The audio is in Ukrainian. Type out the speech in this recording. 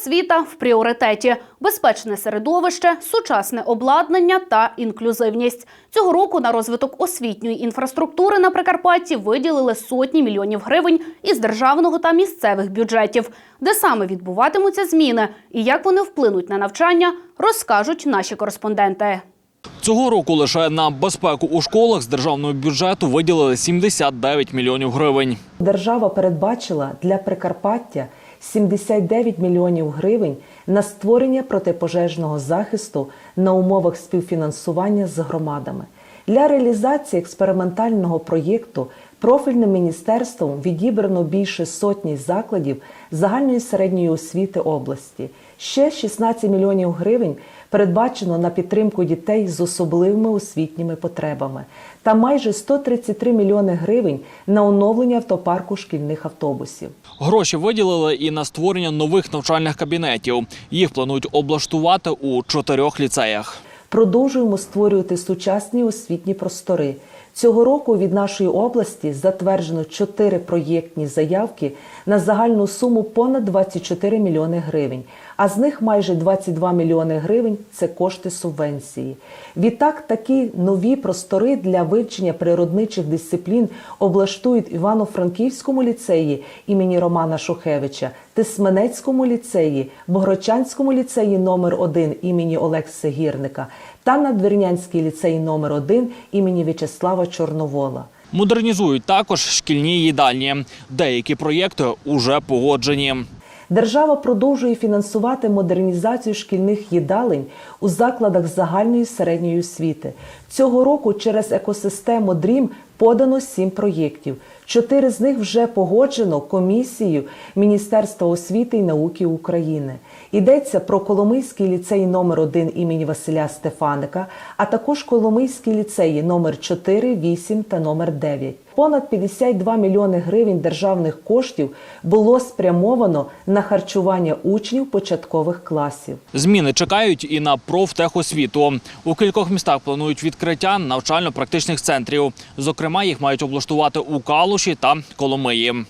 Освіта в пріоритеті, безпечне середовище, сучасне обладнання та інклюзивність. Цього року на розвиток освітньої інфраструктури на Прикарпатті виділили сотні мільйонів гривень із державного та місцевих бюджетів. Де саме відбуватимуться зміни і як вони вплинуть на навчання, розкажуть наші кореспонденти. Цього року лише на безпеку у школах з державного бюджету виділили 79 мільйонів гривень. Держава передбачила для Прикарпаття 79 мільйонів гривень на створення протипожежного захисту на умовах співфінансування з громадами. Для реалізації експериментального проєкту профільним міністерством відібрано більше сотні закладів загальної середньої освіти області. Ще 16 мільйонів гривень передбачено на підтримку дітей з особливими освітніми потребами та майже 133 мільйони гривень на оновлення автопарку шкільних автобусів. Гроші виділили і на створення нових навчальних кабінетів. Їх планують облаштувати у чотирьох ліцеях. Продовжуємо створювати сучасні освітні простори. Цього року від нашої області затверджено чотири проєктні заявки на загальну суму понад 24 мільйони гривень, а з них майже 22 мільйони гривень це кошти субвенції. Відтак, такі нові простори для вивчення природничих дисциплін облаштують Івано-Франківському ліцеї імені Романа Шухевича, Тисменецькому ліцеї, Богородчанському ліцеї номер 1 імені Олекса Гірника та Надвірнянський ліцей номер 1 імені В'ячеслава Чорновола. Модернізують також шкільні їдальні. Деякі проєкти уже погоджені. Держава продовжує фінансувати модернізацію шкільних їдалень у закладах загальної середньої освіти. Цього року через екосистему ДРІМ подано сім проєктів. Чотири з них вже погоджено комісією Міністерства освіти і науки України. Йдеться про Коломийський ліцей номер 1 імені Василя Стефаника, а також Коломийські ліцеї номер 4, 8 та номер 9. Понад 52 мільйони гривень державних коштів було спрямовано на харчування учнів початкових класів. Зміни чекають і на профтехосвіту. У кількох містах планують відкриття навчально-практичних центрів. Зокрема, їх мають облаштувати у Калуші та Коломиї.